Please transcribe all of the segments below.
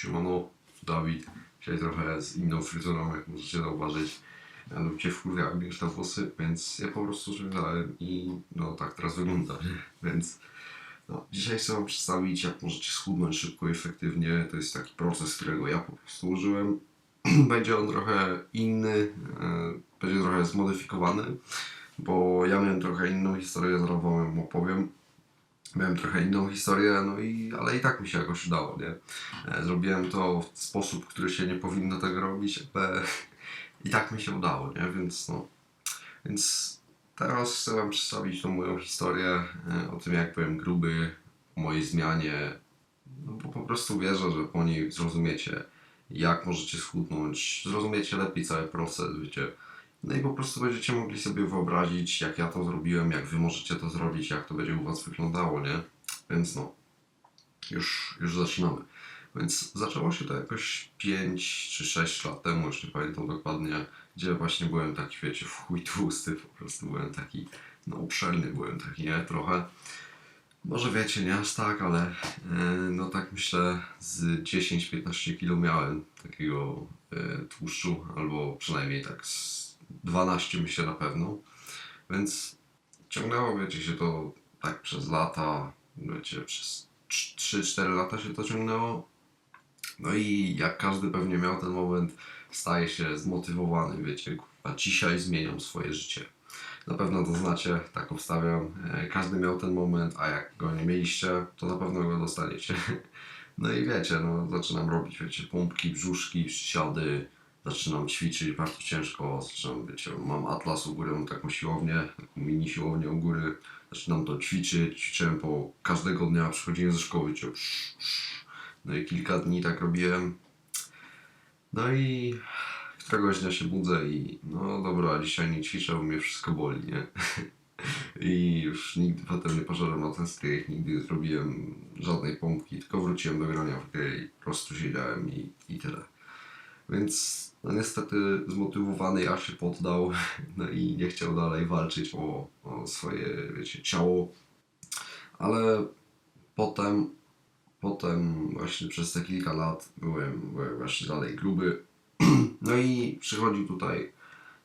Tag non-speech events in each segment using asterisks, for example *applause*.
Siemano, Dawid. Dzisiaj trochę z inną fryzurą, jak możecie zauważyć. Mianowicie wkurwiały mnie te włosy, więc ja po prostu żegnałem i no tak teraz wygląda? Więc no, dzisiaj chcę wam przedstawić, jak możecie schudnąć szybko i efektywnie. To jest taki proces, którego ja po prostu użyłem. *clears throat* Będzie on trochę inny, e, będzie trochę zmodyfikowany, bo ja miałem trochę inną historię, zaraz wam opowiem. Miałem trochę inną historię, no i, ale i tak mi się jakoś udało, nie? E, Zrobiłem to w sposób, który się nie powinno tego robić, ale i tak mi się udało, nie? Więc no, więc teraz chcę wam przedstawić tą moją historię e, o tym, jak byłem gruby, o mojej zmianie, no bo po prostu wierzę, że po niej zrozumiecie, jak możecie schudnąć, zrozumiecie lepiej cały proces, wiecie. No i po prostu będziecie mogli sobie wyobrazić, jak ja to zrobiłem, jak wy możecie to zrobić, jak to będzie u was wyglądało, nie? Więc no, już, już zaczynamy. Więc zaczęło się to jakoś 5 czy 6 lat temu, już nie pamiętam dokładnie, gdzie właśnie byłem taki, wiecie, w chuj tłusty, po prostu byłem taki, no obszerny byłem taki, nie? Trochę. Może wiecie, nie aż tak, ale e, no tak myślę z 10-15 kilo miałem takiego e, tłuszczu, albo przynajmniej tak z 12 myślę na pewno. Więc ciągnęło, wiecie, się to tak przez lata, wiecie, przez 3-4 lata się to ciągnęło. No i jak każdy pewnie miał ten moment, staje się zmotywowany, wiecie, a dzisiaj zmieniam swoje życie. Na pewno to znacie, tak obstawiam. E, Każdy miał ten moment, a jak go nie mieliście, to na pewno go dostaniecie. *laughs* No i wiecie, no zaczynam robić, wiecie, pompki, brzuszki, przysiady, zaczynam ćwiczyć bardzo ciężko, zaczynam, wiecie, mam atlas u góry, mam taką siłownię, taką mini siłownię u góry, zaczynam to ćwiczyć, ćwiczyłem po każdego dnia, przychodziłem ze szkoły, wiecie, psz, psz. no i kilka dni tak robiłem, no i któregoś dnia się budzę i no dobra, dzisiaj nie ćwiczę, bo mnie wszystko boli, nie? *laughs* I już nigdy potem nie poszedłem na ten strych, nigdy nie zrobiłem żadnej pompki, tylko wróciłem do grania w gry i po prostu siedziałem i, i tyle. Więc no niestety zmotywowany ja się poddał, *laughs* no i nie chciał dalej walczyć o, o swoje, wiecie, ciało. Ale potem, potem właśnie przez te kilka lat byłem, byłem właśnie dalej gruby. *clears throat* No i przychodzi tutaj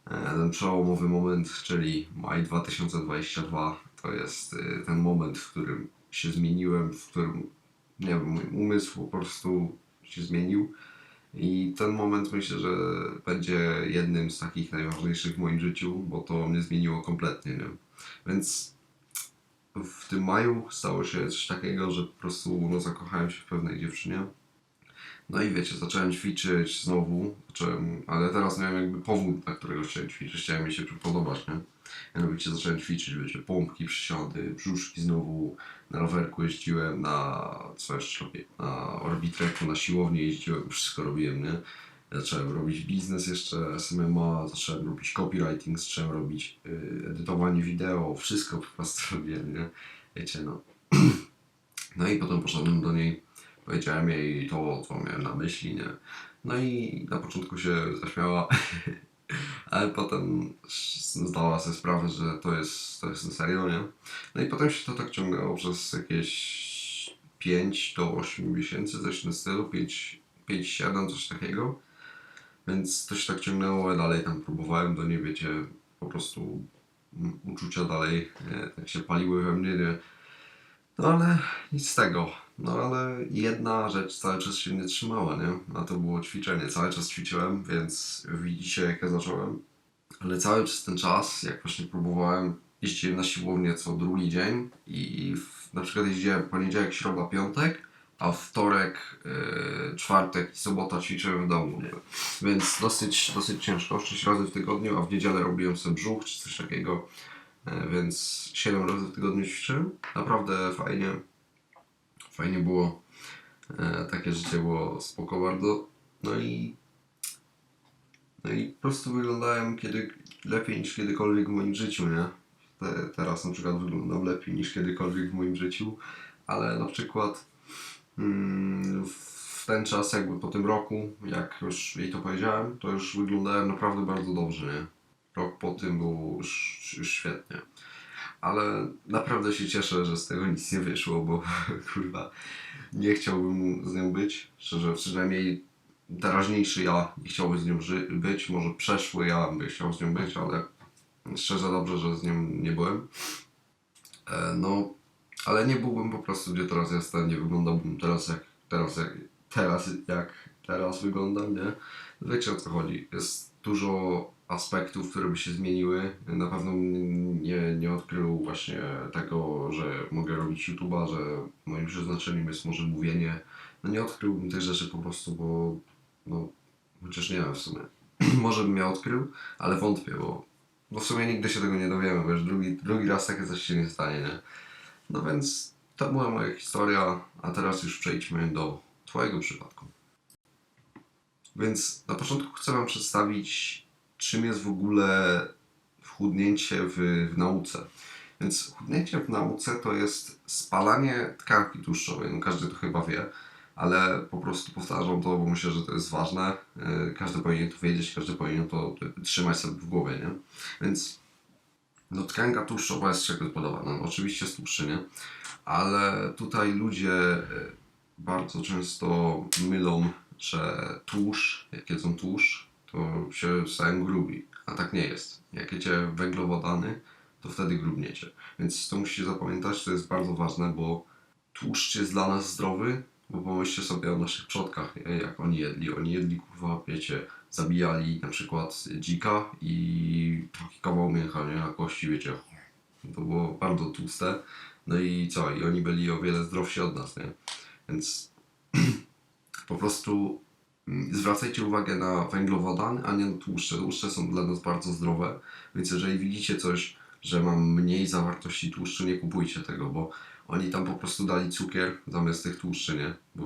e, ten przełomowy moment, czyli maj 2022. To jest e, ten moment, w którym się zmieniłem, w którym, nie wiem, mój umysł po prostu się zmienił. I ten moment myślę, że będzie jednym z takich najważniejszych w moim życiu, bo to mnie zmieniło kompletnie, nie? Więc w tym maju stało się coś takiego, że po prostu no, zakochałem się w pewnej dziewczynie. No i wiecie, zacząłem ćwiczyć znowu, zacząłem, ale teraz miałem jakby powód, dla którego chciałem ćwiczyć, chciałem mi się przypodobać, nie? Mianowicie zacząłem ćwiczyć, wiecie, pompki, przysiady, brzuszki znowu, na rowerku jeździłem, na co jeszcze robię, na orbitreku, na siłownię jeździłem, wszystko robiłem, nie? Zacząłem robić biznes jeszcze SMMA, zacząłem robić copywriting, zacząłem robić y, edytowanie wideo, wszystko po prostu *laughs* robiłem, nie? Wiecie, no. *clears throat* No i potem poszedłem do niej, powiedziałem jej to, co miałem na myśli, nie? No i na początku się zaśmiała, *laughs* ale potem zdała sobie sprawę, że to jest, to jest na serio, nie? No i potem się to tak ciągnęło przez jakieś 5 do 8 miesięcy, coś na stylu, 5-7, coś takiego. Więc to się tak ciągnęło, dalej tam próbowałem do niej, wiecie, po prostu uczucia dalej e, tak się paliły we mnie, nie? No ale nic z tego. No ale jedna rzecz cały czas się nie trzymała, nie? A to było ćwiczenie. Cały czas ćwiczyłem, więc widzicie jak ja zacząłem. Ale cały czas ten czas, jak właśnie próbowałem, jeździłem na siłownię co drugi dzień i w, na przykład jeździłem poniedziałek, środa, piątek, a wtorek, yy, czwartek i sobota ćwiczyłem w domu? Więc dosyć, dosyć ciężko, 6 razy w tygodniu, a w niedzielę robiłem sobie brzuch czy coś takiego. E, więc 7 razy w tygodniu ćwiczyłem. Naprawdę fajnie. Fajnie było. E, takie życie było spoko bardzo. No i no i po prostu wyglądałem kiedy, lepiej niż kiedykolwiek w moim życiu, nie? Te, teraz na przykład wyglądam lepiej niż kiedykolwiek w moim życiu, ale na przykład mm, w ten czas jakby po tym roku, jak już jej to powiedziałem, to już wyglądałem naprawdę bardzo dobrze, nie? Rok po tym było już, już świetnie. Ale naprawdę się cieszę, że z tego nic nie wyszło, bo *laughs* kurwa, nie chciałbym z nią być. Szczerze, przynajmniej teraźniejszy ja nie chciałby z nią być. Może przeszły ja by chciał z nią być, ale szczerze dobrze, że z nią nie byłem. E, no, ale nie byłbym po prostu gdzie teraz jestem, nie wyglądałbym teraz jak teraz jak teraz jak teraz wyglądam, nie? Wiecie o co chodzi. Jest dużo aspektów, które by się zmieniły. Na pewno nie, nie odkrył właśnie tego, że mogę robić YouTube'a, że moim przeznaczeniem jest może mówienie. No nie odkryłbym tych rzeczy po prostu, bo no, chociaż nie wiem w sumie. *clears throat* może bym ja odkrył, ale wątpię, bo, bo w sumie nigdy się tego nie dowiemy, bo już drugi, drugi raz takie coś się nie stanie, nie? No więc to była moja historia, a teraz już przejdźmy do Twojego przypadku. Więc na początku chcę Wam przedstawić, czym jest w ogóle chudnięcie w, w nauce. Więc chudnięcie w nauce to jest spalanie tkanki tłuszczowej. No każdy to chyba wie, ale po prostu powtarzam to, bo myślę, że to jest ważne. Yy, Każdy powinien to wiedzieć, każdy powinien to trzymać sobie w głowie, nie? Więc no, tkanka tłuszczowa jest z czego zbudowana? No, oczywiście z tłuszczy, nie? Ale tutaj ludzie e, bardzo często mylą, że tłuszcz, jak jedzą tłuszcz, to się stają grubi, a tak nie jest. Jak jecie węglowodany, to wtedy grubniecie. Więc to musicie zapamiętać, to jest bardzo ważne, bo tłuszcz jest dla nas zdrowy, bo pomyślcie sobie o naszych przodkach, nie? jak oni jedli. Oni jedli, kurwa, wiecie, zabijali na przykład dzika i taki kawał mięcha, nie? Na kości, wiecie, to było bardzo tłuste. No i co? I oni byli o wiele zdrowsi od nas, nie? Więc *clears throat* po prostu mm, zwracajcie uwagę na węglowodany, a nie na tłuszcze. Tłuszcze są dla nas bardzo zdrowe, więc jeżeli widzicie coś, że ma mniej zawartości tłuszczu, nie kupujcie tego, bo oni tam po prostu dali cukier zamiast tych tłuszczy, nie? Bo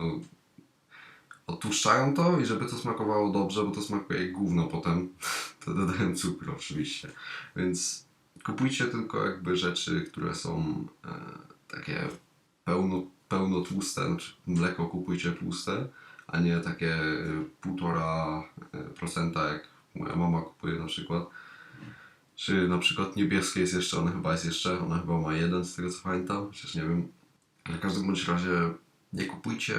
no, odtłuszczają to i żeby to smakowało dobrze, bo to smakuje jak gówno potem, *laughs* to dodają cukru oczywiście. Więc kupujcie tylko jakby rzeczy, które są e, takie pełno, pełno tłuste, znaczy mleko kupujcie tłuste, a nie takie e, półtora e, procenta jak moja mama kupuje na przykład. Czy na przykład niebieskie jest jeszcze, ona chyba jest jeszcze, ona chyba ma jeden z tego co pamiętam, chociaż nie wiem. W każdym bądź razie nie kupujcie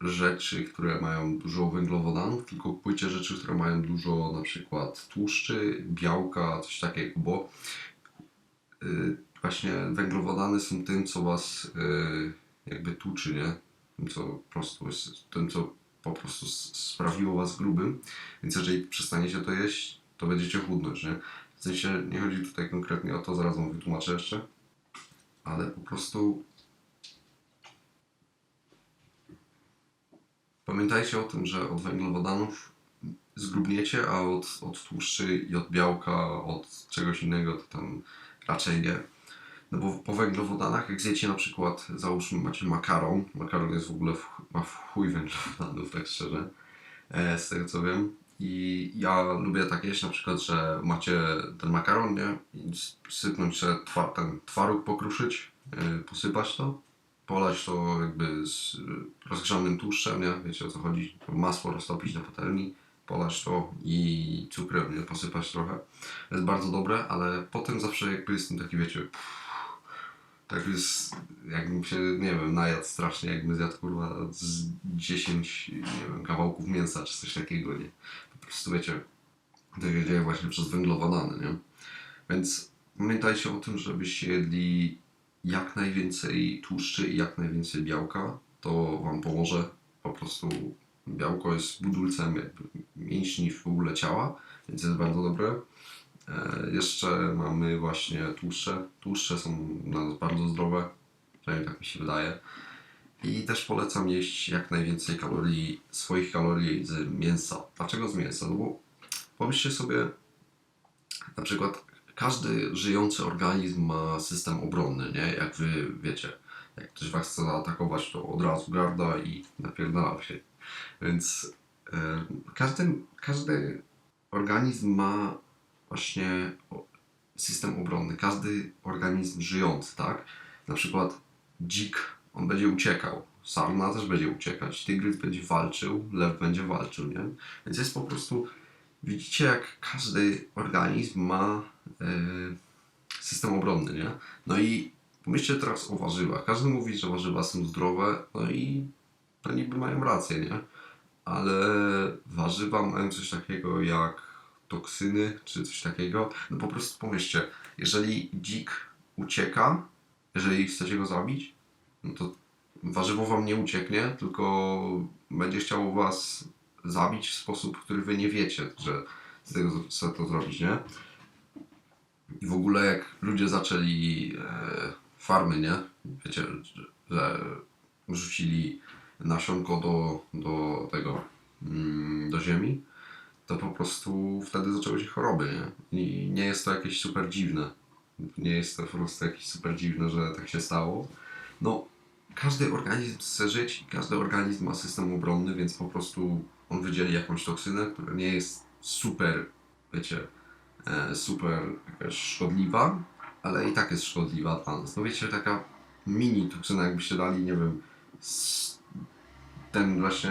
rzeczy, które mają dużo węglowodanów, tylko kupujcie rzeczy, które mają dużo na przykład tłuszczy, białka, coś takiego, bo y, właśnie węglowodany są tym, co was y, jakby tłuczy, nie? Tym, co po prostu jest, tym, co po prostu sprawiło was grubym, więc jeżeli przestaniecie to jeść, to będziecie chudnąć, nie? Sensie nie chodzi tutaj konkretnie o to, zaraz wam wytłumaczę jeszcze, ale po prostu Pamiętajcie o tym, że od węglowodanów zgrubniecie, a od, od tłuszczy i od białka, od czegoś innego to tam raczej nie. No bo po węglowodanach, jak zjecie na przykład, załóżmy macie makaron, makaron jest w ogóle w, ma w chuj węglowodanów, tak szczerze, e, z tego co wiem. I ja lubię tak jeść na przykład, że macie ten makaron, nie? I sypnąć twa, ten twaróg pokruszyć, e, posypać to polać to jakby z rozgrzanym tłuszczem, nie? Wiecie o co chodzi? Masło roztopić na patelni, polać to i cukrem, nie? Posypać trochę. To jest bardzo dobre, ale potem zawsze jakby jestem taki, wiecie, tak jest, jakbym się, nie wiem, najadł strasznie, jakbym zjadł kurwa z 10, nie wiem, kawałków mięsa czy coś takiego, nie? Po prostu wiecie, to się dzieje właśnie przez węglowodany, nie? Więc pamiętajcie o tym, żebyście jedli jak najwięcej tłuszczy i jak najwięcej białka, to Wam pomoże. Po prostu białko jest budulcem mięśni w ogóle ciała, więc jest bardzo dobre. E, jeszcze mamy właśnie tłuszcze. Tłuszcze są bardzo zdrowe, przynajmniej tak mi się wydaje. I też polecam jeść jak najwięcej kalorii, swoich kalorii z mięsa. Dlaczego z mięsa? No bo pomyślcie sobie, na przykład każdy żyjący organizm ma system obronny, nie? Jak wy wiecie, jak ktoś was chce zaatakować, to od razu garda i napierdala się. Więc e, każdy, każdy organizm ma właśnie system obronny. Każdy organizm żyjący, tak? Na przykład dzik, on będzie uciekał. Sarna też będzie uciekać, tygrys będzie walczył, lew będzie walczył, nie? Więc jest po prostu widzicie, jak każdy organizm ma e, system obronny, nie? No i pomyślcie teraz o warzywach. Każdy mówi, że warzywa są zdrowe, no i to niby mają rację, nie? Ale warzywa mają coś takiego jak toksyny, czy coś takiego. No po prostu pomyślcie, jeżeli dzik ucieka, jeżeli chcecie go zabić, no to warzywo wam nie ucieknie, tylko będzie chciało was zabić w sposób, który wy nie wiecie, że z tego chce to zrobić, nie? I w ogóle jak ludzie zaczęli e, farmy, nie? Wiecie, że, rzucili nasionko do, do tego, mm, do ziemi, to po prostu wtedy zaczęły się choroby, nie? I nie jest to jakieś super dziwne. Nie jest to po prostu jakieś super dziwne, że tak się stało. No, każdy organizm chce żyć i każdy organizm ma system obronny, więc po prostu on wydzieli jakąś toksynę, która nie jest super, wiecie, e, super szkodliwa, ale i tak jest szkodliwa dla nas. No wiecie, taka mini toksyna, jakbyście dali, nie wiem, ten właśnie,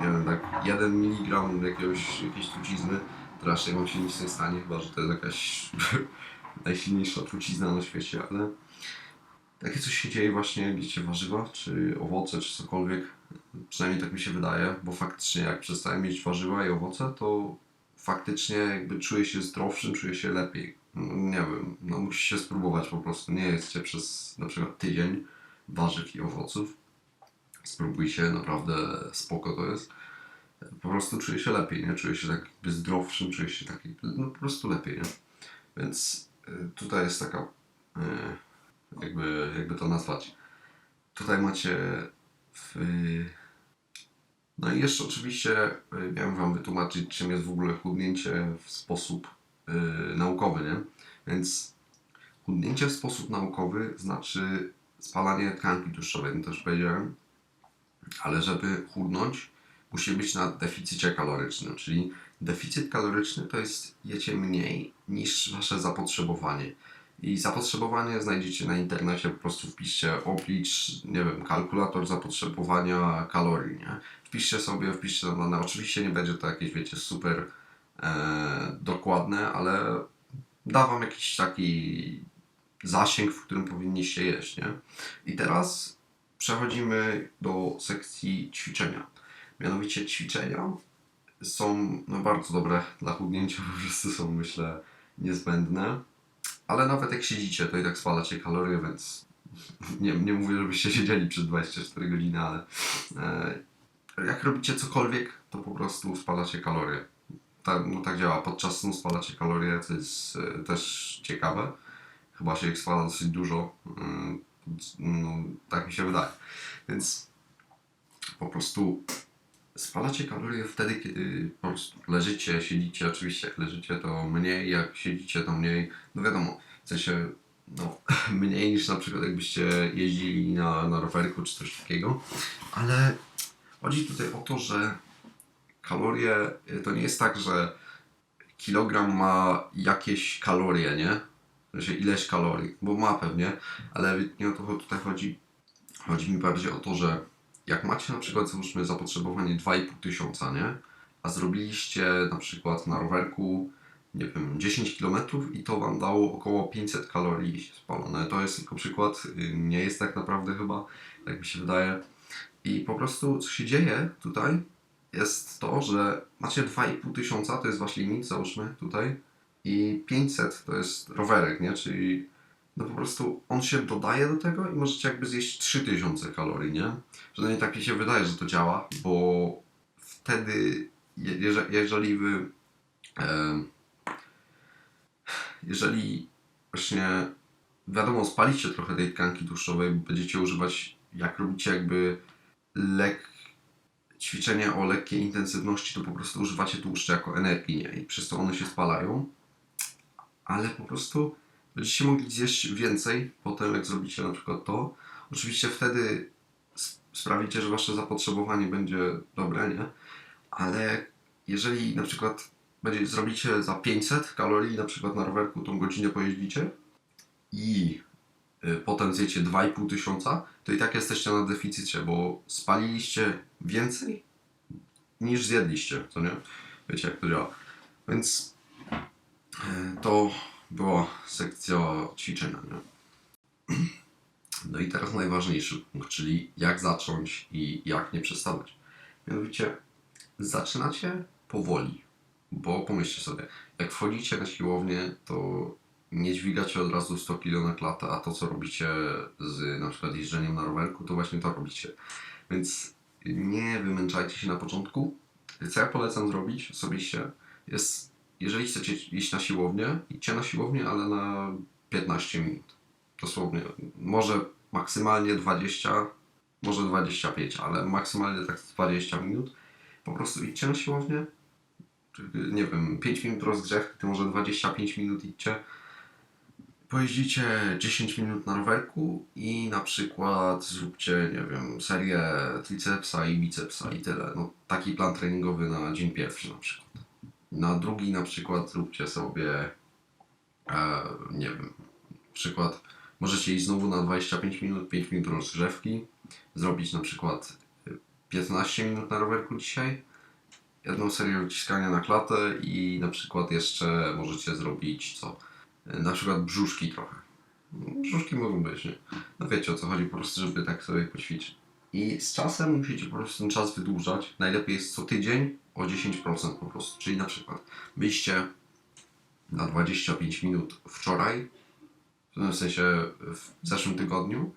nie wiem, tak, 1 mg jakiegoś, jakiejś trucizny, to raczej wam się nic nie stanie, chyba, że to jest jakaś *laughs* najsilniejsza trucizna na świecie, ale takie coś się dzieje właśnie, wiecie, warzywa, czy owoce, czy cokolwiek, przynajmniej tak mi się wydaje, bo faktycznie jak przestałem mieć warzywa i owoce, to faktycznie jakby czuję się zdrowszym, czuję się lepiej. No, nie wiem, no musicie spróbować po prostu, nie jedzcie przez na przykład tydzień warzyw i owoców. Spróbujcie, naprawdę spoko to jest. Po prostu czuję się lepiej, nie? Czuję się tak jakby zdrowszym, czuję się taki, no po prostu lepiej, nie? Więc y, tutaj jest taka, y, jakby, jakby to nazwać. Tutaj macie w, no i jeszcze oczywiście y, miałem Wam wytłumaczyć, czym jest w ogóle chudnięcie w sposób y, naukowy, nie? Więc chudnięcie w sposób naukowy znaczy spalanie tkanki tłuszczowej, no już powiedziałem, ale żeby chudnąć, musi być na deficycie kalorycznym, czyli deficyt kaloryczny to jest jecie mniej niż wasze zapotrzebowanie. I zapotrzebowanie znajdziecie na internecie, po prostu wpiszcie oblicz, nie wiem, kalkulator zapotrzebowania kalorii, nie? Wpiszcie sobie, wpiszcie tam dane. Oczywiście nie będzie to jakieś, wiecie, super e, dokładne, ale da wam jakiś taki zasięg, w którym powinniście jeść, nie? I teraz przechodzimy do sekcji ćwiczenia. Mianowicie ćwiczenia są no, bardzo dobre dla chudnięcia, *laughs* po prostu są myślę niezbędne. Ale nawet jak siedzicie, to i tak spalacie kalorie, więc *laughs* nie, nie mówię, żebyście siedzieli przez 24 godziny, ale e, jak robicie cokolwiek, to po prostu spalacie kalorie. Tak, no, tak działa. Podczas snu spalacie kalorie, co jest e, też ciekawe. Chyba się ich spala dosyć dużo. Mm, no, tak mi się wydaje. Więc po prostu spalacie kalorie wtedy, kiedy po prostu leżycie, siedzicie. Oczywiście jak leżycie to mniej, jak siedzicie to mniej. No wiadomo, w sensie no, *laughs* mniej niż na przykład jakbyście jeździli na, na rowerku czy coś takiego. Ale chodzi tutaj o to, że kalorie y, to nie jest tak, że kilogram ma jakieś kalorie, nie? Że ileś kalorii, bo ma pewnie, ale nie o to tutaj chodzi. Chodzi mi bardziej o to, że jak macie na przykład załóżmy zapotrzebowanie 2,5 tysiąca, nie? A zrobiliście na przykład na rowerku, nie wiem, 10 km i to wam dało około 500 kalorii spalone. To jest tylko przykład, y, nie jest tak naprawdę chyba, tak mi się wydaje. I po prostu co się dzieje tutaj jest to, że macie 2,5 tysiąca, to jest wasz limit, załóżmy tutaj, i 500 to jest rowerek, nie? Czyli no po prostu on się dodaje do tego i możecie jakby zjeść 3000 kalorii, nie? Przynajmniej tak mi się wydaje, że to działa, bo wtedy, je- jeże- jeżeli wy, e, jeżeli właśnie, wiadomo, spalicie trochę tej tkanki tłuszczowej, będziecie używać, jak robicie jakby lek, ćwiczenia o lekkiej intensywności, to po prostu używacie tłuszczu jako energii, nie? I przez to one się spalają, ale po prostu będziecie mogli zjeść więcej potem, jak zrobicie na przykład to. Oczywiście wtedy sprawicie, że wasze zapotrzebowanie będzie dobre, nie? Ale jeżeli na przykład będzie, zrobicie za 500 kalorii, na przykład na rowerku tą godzinę pojeździcie i y, potem zjecie 2,5 tysiąca, to i tak jesteście na deficycie, bo spaliliście więcej niż zjedliście, co nie? Wiecie jak to działa. Więc y, to była sekcja ćwiczenia, nie? *clears throat* No i teraz najważniejszy punkt, czyli jak zacząć i jak nie przestawać. Mianowicie zaczynacie powoli, bo pomyślcie sobie, jak wchodzicie na siłownię, to nie dźwigacie od razu 100 kg na klatę, a to co robicie z na przykład jeżdżeniem na rowerku, to właśnie to robicie. Więc nie wymęczajcie się na początku. Co ja polecam zrobić osobiście, jest, jeżeli chcecie iść na siłownię, idźcie na siłownię, ale na 15 minut. Dosłownie. Może maksymalnie 20, może 25, ale maksymalnie tak 20 minut. Po prostu idźcie na siłownię. Nie wiem, 5 minut rozgrzewki, to może 25 minut idźcie. Pojeździcie 10 minut na rowerku i na przykład zróbcie, nie wiem, serię tricepsa i bicepsa i tyle. No, taki plan treningowy na dzień pierwszy na przykład. Na drugi na przykład zróbcie sobie, e, nie wiem, przykład możecie iść znowu na 25 minut, 5 minut rozgrzewki, zrobić na przykład e, 15 minut na rowerku dzisiaj, jedną serię uciskania na klatę i na przykład jeszcze możecie zrobić co? E, Na przykład brzuszki trochę. Brzuszki mogą być, nie? No wiecie o co chodzi, po prostu, żeby tak sobie poćwiczyć. I z czasem musicie po prostu ten czas wydłużać. Najlepiej jest co tydzień o 10% po prostu. Czyli na przykład byliście na 25 minut wczoraj, w sensie w zeszłym tygodniu,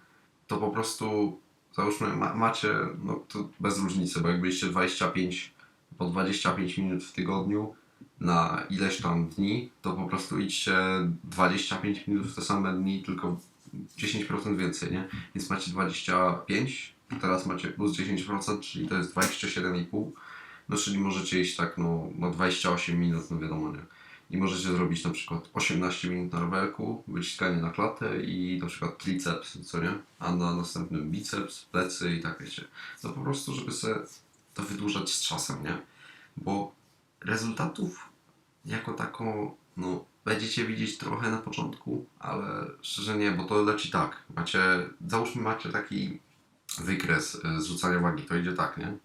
to po prostu załóżmy ma, macie, no to bez różnicy, bo jak byliście 25 po 25 minut w tygodniu na ileś tam dni, to po prostu idźcie 25 minut w te same dni, tylko 10% więcej, nie? Więc macie 25, teraz macie plus 10%, czyli to jest 27,5. No czyli możecie iść tak no, no 28 minut, no wiadomo, nie? I możecie zrobić na przykład 18 minut na rowerku, wyciskanie na klatę i na przykład triceps, co nie? A na następnym biceps, plecy i tak wiecie. No po prostu, żeby sobie to wydłużać z czasem, nie? Bo rezultatów jako taką, no będziecie widzieć trochę na początku, ale szczerze nie, bo to leci tak. Macie, załóżmy macie taki wykres y, zrzucania wagi, to idzie tak, nie?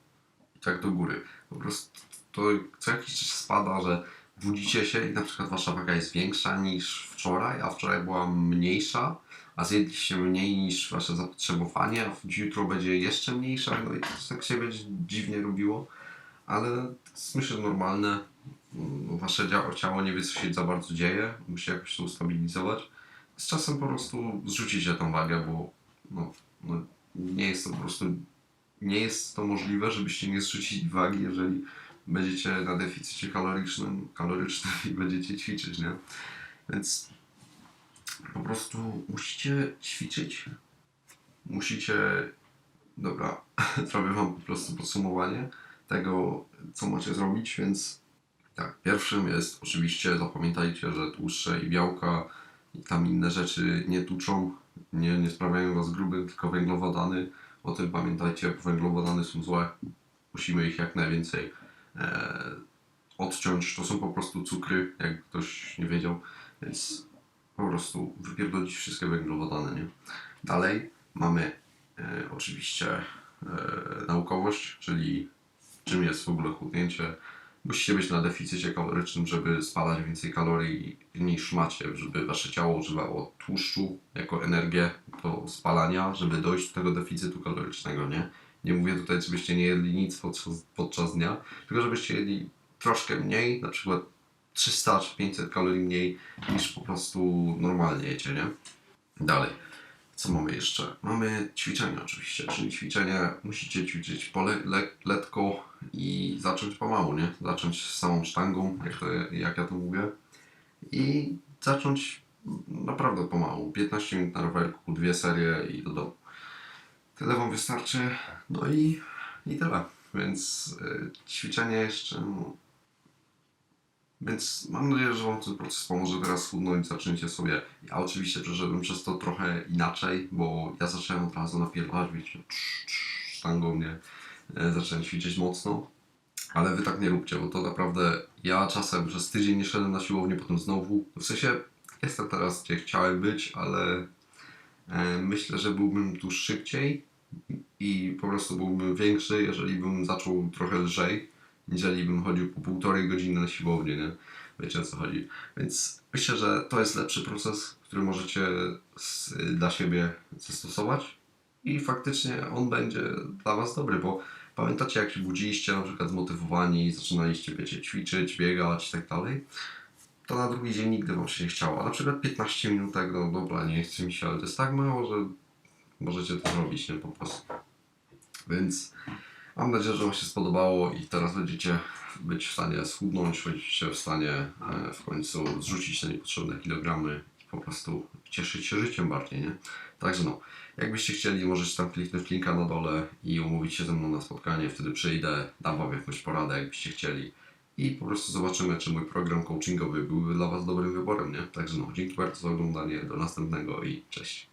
I tak do góry. Po prostu to co jakiś czas spada, że budzicie się i na przykład wasza waga jest większa niż wczoraj, a wczoraj była mniejsza, a zjedliście mniej niż wasze zapotrzebowanie, a jutro będzie jeszcze mniejsza, no i to tak się będzie dziwnie robiło, ale myślę normalne. Mm, Wasze ciało nie wie co się za bardzo dzieje, musi jakoś to ustabilizować. Z czasem po prostu zrzucicie tą wagę, bo no, no, nie jest to po prostu nie jest to możliwe, żebyście nie zrzucili wagi, jeżeli będziecie na deficycie kalorycznym, kalorycznym i będziecie ćwiczyć, nie? Więc po prostu musicie ćwiczyć. Musicie. Dobra, *laughs* zrobię wam po prostu podsumowanie tego, co macie zrobić, więc tak, pierwszym jest oczywiście zapamiętajcie, że tłuszcze i białka i tam inne rzeczy nie tuczą, nie, nie sprawiają was grubym, tylko węglowodany. O tym pamiętajcie, węglowodany są złe. Musimy ich jak najwięcej e, odciąć. To są po prostu cukry, jak ktoś nie wiedział, więc po prostu wypierdolić wszystkie węglowodany, nie? Dalej mamy e, oczywiście e, naukowość, czyli czym jest w ogóle chudnięcie. Musicie być na deficycie kalorycznym, żeby spalać więcej kalorii niż macie, żeby wasze ciało używało tłuszczu jako energię do spalania, żeby dojść do tego deficytu kalorycznego, nie? Nie mówię tutaj, żebyście nie jedli nic podczas, podczas dnia, tylko żebyście jedli troszkę mniej, na przykład 300 czy 500 kalorii mniej niż po prostu normalnie jecie, nie? Dalej. Co mamy jeszcze? Mamy ćwiczenia oczywiście, czyli ćwiczenia musicie ćwiczyć pole, le, letko i zacząć pomału, nie? Zacząć z samą sztangą, jak, to, jak ja to mówię. I zacząć naprawdę pomału. 15 minut na rowerku, dwie serie i do domu. Tyle Wam wystarczy. No i, i tyle. Więc y, ćwiczenie jeszcze. No. Więc mam nadzieję, że Wam ten proces pomoże teraz schudnąć. Zaczniecie sobie. Ja oczywiście przeszedłem przez to trochę inaczej, bo ja zacząłem od razu napierdalać, wiecie, sztangą, nie? E, Zacząłem ćwiczyć mocno. Ale Wy tak nie róbcie, bo to naprawdę. Ja czasem przez tydzień nie szedłem na siłownię, potem znowu. W sensie jestem teraz, gdzie chciałem być, ale e, myślę, że byłbym tu szybciej i po prostu byłbym większy, jeżeli bym zaczął trochę lżej, jeżeli bym chodził po półtorej godziny na siłownię, nie? Wiecie o co chodzi. Więc myślę, że to jest lepszy proces, który możecie dla siebie zastosować i faktycznie on będzie dla Was dobry, bo pamiętacie jak się budziliście na przykład zmotywowani, zaczynaliście wiecie, ćwiczyć, biegać i tak dalej, to na drugi dzień nigdy Wam się nie chciało. A na przykład 15 minut, tak, no dobra, nie chce mi się, ale to jest tak mało, że możecie to zrobić, nie, po prostu. Więc mam nadzieję, że Wam się spodobało i teraz będziecie być w stanie schudnąć, będziecie w stanie e, w końcu zrzucić te niepotrzebne kilogramy po prostu cieszyć się życiem bardziej, nie? Także no, jakbyście chcieli, możecie tam kliknąć linka na dole i umówić się ze mną na spotkanie, wtedy przyjdę, dam Wam jakąś poradę, jakbyście chcieli i po prostu zobaczymy, czy mój program coachingowy byłby dla Was dobrym wyborem, nie? Także no, dzięki bardzo za oglądanie, do następnego i cześć.